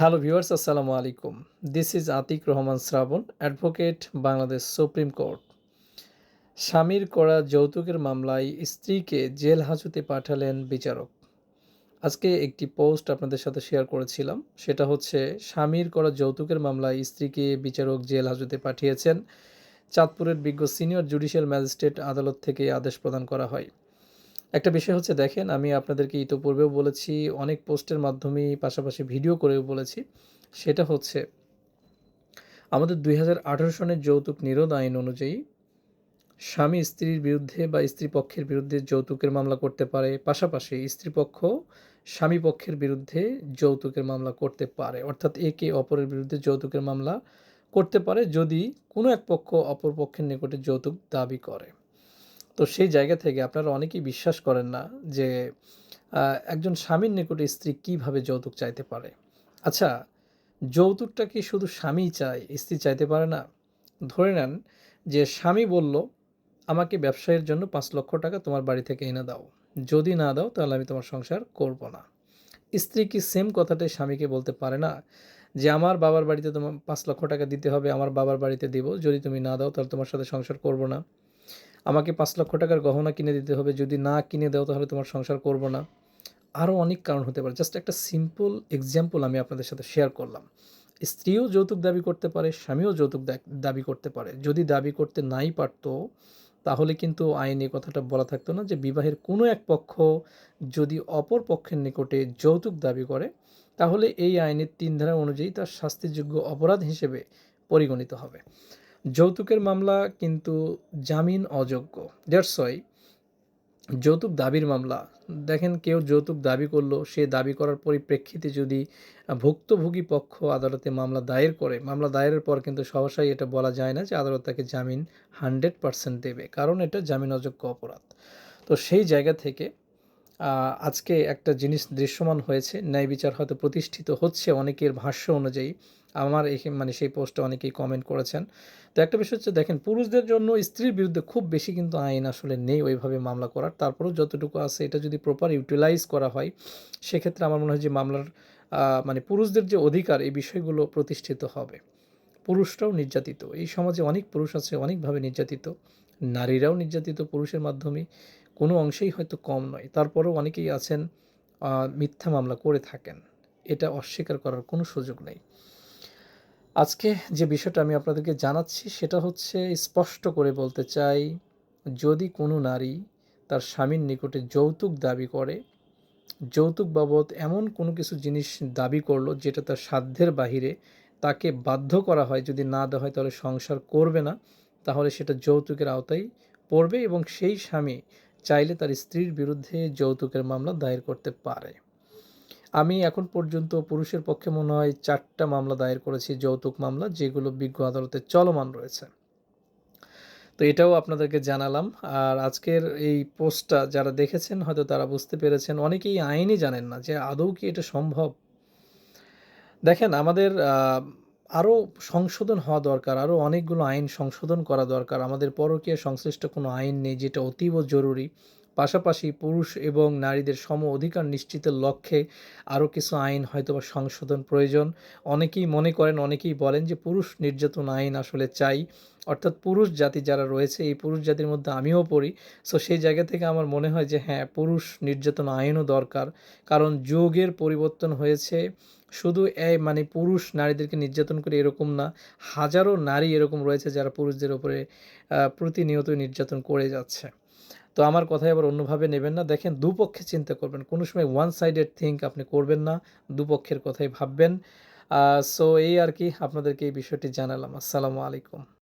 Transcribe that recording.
Hello viewers, আসসালামু আলাইকুম। This is Atik Rahman Shrabon, advocate, Bangladesh Supreme Court. স্বামীর করা যৌতুকের মামলায় স্ত্রীকে জেল হাজতে পাঠালেন বিচারক। আজকে একটি পোস্ট আপনাদের সাথে শেয়ার করেছিলাম। সেটা হচ্ছে, স্বামীর করা যৌতুকের মামলায় স্ত্রীকে বিচারক জেল হাজতে পাঠিয়েছেন। চাঁদপুরের বিজ্ঞ সিনিয়র জুডিশিয়াল ম্যাজিস্ট্রেট আদালত থেকে আদেশ প্রদান করা হয়। একটা বিষয় হচ্ছে, দেখেন, আমি আপনাদেরকে ইতোপূর্বেও বলেছি, অনেক পোস্টের মাধ্যমে পাশাপাশি ভিডিও করেও বলেছি। সেটা হচ্ছে, আমাদের দুই হাজার আঠেরো সনের যৌতুক নিরোধ আইন অনুযায়ী স্বামী স্ত্রীর বিরুদ্ধে বা স্ত্রী পক্ষের বিরুদ্ধে যৌতুকের মামলা করতে পারে, পাশাপাশি স্ত্রী পক্ষ স্বামী পক্ষের বিরুদ্ধে যৌতুকের মামলা করতে পারে। অর্থাৎ একে অপরের বিরুদ্ধে যৌতুকের মামলা করতে পারে, যদি কোনো এক পক্ষ অপর পক্ষের নিকটে যৌতুক দাবি করে। তো সেই জায়গা থেকে আপনারা অনেকেই বিশ্বাস করেন না যে একজন স্বামীর নিকটে স্ত্রী কীভাবে যৌতুক চাইতে পারে। আচ্ছা যৌতুকটা কি শুধু স্বামী চায়, স্ত্রী চাইতে পারে না? ধরে নেন যে স্বামী বলল, আমাকে ব্যবসায়ের জন্য পাঁচ লক্ষ টাকা তোমার বাড়ি থেকে এনে দাও। যদি না দাও, তাহলে আমি তোমার সংসার করব না। স্ত্রী কি সেম কথাটাই স্বামীকে বলতে পারে না? যে, আমার বাবার বাড়িতে তোমার পাঁচ লক্ষ টাকা দিতে হবে, আমার বাবার বাড়িতে দিব। যদি তুমি না দাও, তাহলে তোমার সাথে সংসার করব না। আমাকে পাঁচ লক্ষ টাকার গহনা কিনে দিতে হবে। যদি না কিনে দাও, তাহলে তোমার সংসার করব না। আরও অনেক কারণ হতে পারে। জাস্ট একটা সিম্পল এক্সাম্পল আমি আপনাদের সাথে শেয়ার করলাম। স্ত্রীও যৌতুক দাবি করতে পারে, স্বামীও যৌতুক দাবি করতে পারে। যদি দাবি করতে নাই পারত, তাহলে কিন্তু আইনে কথাটা বলা থাকতো না যে বিবাহের কোনো এক পক্ষ যদি অপর পক্ষের নিকটে যৌতুক দাবি করে, তাহলে এই আইনের তিন ধারা অনুযায়ী তার শাস্তিযোগ্য অপরাধ হিসেবে পরিগণিত হবে। যৌতুকের মামলা কিন্তু জামিন অযোগ্য। দ্যাটস ওয়াই যৌতুক দাবির মামলা। দেখেন কেউ যৌতুক দাবি করল, সে দাবি করার পরিপ্রেক্ষিতে যদি ভুক্তভোগী পক্ষ আদালতে মামলা দায়ের করে, মামলা দায়েরের পর কিন্তু সহসাই এটা বলা যায় না যে আদালত তাকে জামিন হান্ড্রেড পারসেন্ট দেবে, কারণ এটা জামিন অযোগ্য অপরাধ। তো সেই জায়গা থেকে আজকে একটা জিনিস দৃশ্যমান হয়েছে, ন্যায় বিচার হয়তো প্রতিষ্ঠিত হচ্ছে অনেকের ভাষ্য অনুযায়ী। আমার মানে সেই পোস্টে অনেকেই কমেন্ট করেছেন। তো একটা বিষয় হচ্ছে, দেখেন, পুরুষদের জন্য স্ত্রীর বিরুদ্ধে খুব বেশি কিন্তু আইন আসলে নেই ওইভাবে মামলা করার। তারপরেও যতটুকু আছে, এটা যদি প্রপার ইউটিলাইজ করা হয়, সেক্ষেত্রে আমার মনে হয় যে মামলার মানে পুরুষদের যে অধিকার, এই বিষয়গুলো প্রতিষ্ঠিত হবে। পুরুষরাও নির্যাতিত। এই সমাজে অনেক পুরুষ আছে, অনেকভাবে নির্যাতিত। নারীরাও নির্যাতিত পুরুষের মাধ্যমে। কোনো অংশেই হয়তো কম নয়। তারপরেও অনেকেই আছেন মিথ্যা মামলা করে থাকেন। এটা অস্বীকার করার কোনো সুযোগ নেই। আজকে যে বিষয়টা আমি আপনাদেরকে জানাচ্ছি, সেটা হচ্ছে স্পষ্ট করে বলতে চাই, যদি কোনো নারী তার স্বামীর নিকটে যৌতুক দাবি করে, যৌতুক বাবদ এমন কোনো কিছু জিনিস দাবি করল যেটা তার সাধ্যের বাহিরে তাকে বাধ্য করা হয়, যদি না দেওয়া হয় তাহলে সংসার করবে না, তাহলে সেটা যৌতুকের আওতায় পড়বে এবং সেই স্বামী চাইলে তার স্ত্রীর বিরুদ্ধে যৌতুকের মামলা দায়ের করতে পারে। আমি এখন পর্যন্ত পুরুষের পক্ষে মনে হয় চারটা মামলা দায়ের করেছি, যৌতুক মামলা, যেগুলো বিজ্ঞ আদালতে চলমান রয়েছে। তো এটাও আপনাদেরকে জানালাম। আর আজকের এই পোস্টটা যারা দেখেছেন, হয়তো তারা বুঝতে পেরেছেন, অনেকেই আইনই জানেন না যে আদৌ কি এটা সম্ভব। দেখেন, আমাদের আরও সংশোধন হওয়া দরকার, আরও অনেকগুলো আইন সংশোধন করা দরকার। আমাদের পরকীয় সংশ্লিষ্ট কোনো আইন নেই যেটা অতীব জরুরি। পাশাপাশি পুরুষ এবং নারীদের সম অধিকার নিশ্চিতের লক্ষ্যে আরও কিছু আইন হয়তো বা সংশোধন প্রয়োজন। অনেকেই মনে করেন, অনেকেই বলেন যে পুরুষ নির্যাতন আইন আসলে চাই। অর্থাৎ পুরুষ জাতি যারা রয়েছে, এই পুরুষ জাতির মধ্যে আমিও পড়ি। সো সেই জায়গা থেকে আমার মনে হয় যে হ্যাঁ পুরুষ নির্যাতন আইনও দরকার। কারণ যুগের পরিবর্তন হয়েছে। শুধু এই মানে পুরুষ নারীদেরকে নির্যাতন করে এরকম না, হাজারো নারী এরকম রয়েছে যারা পুরুষদের ওপরে প্রতিনিয়ত নির্যাতন করে যাচ্ছে। তো আমার কথাই আবার অন্যভাবে নেবেন না। দেখেন, দুপক্ষে চিন্তা করবেন। কোনো সময় ওয়ান সাইডেড থিঙ্ক আপনি করবেন না, দুপক্ষের কথাই ভাববেন। সো এই আর কি আপনাদেরকে এই বিষয়টি জানালাম। আসসালামু আলাইকুম।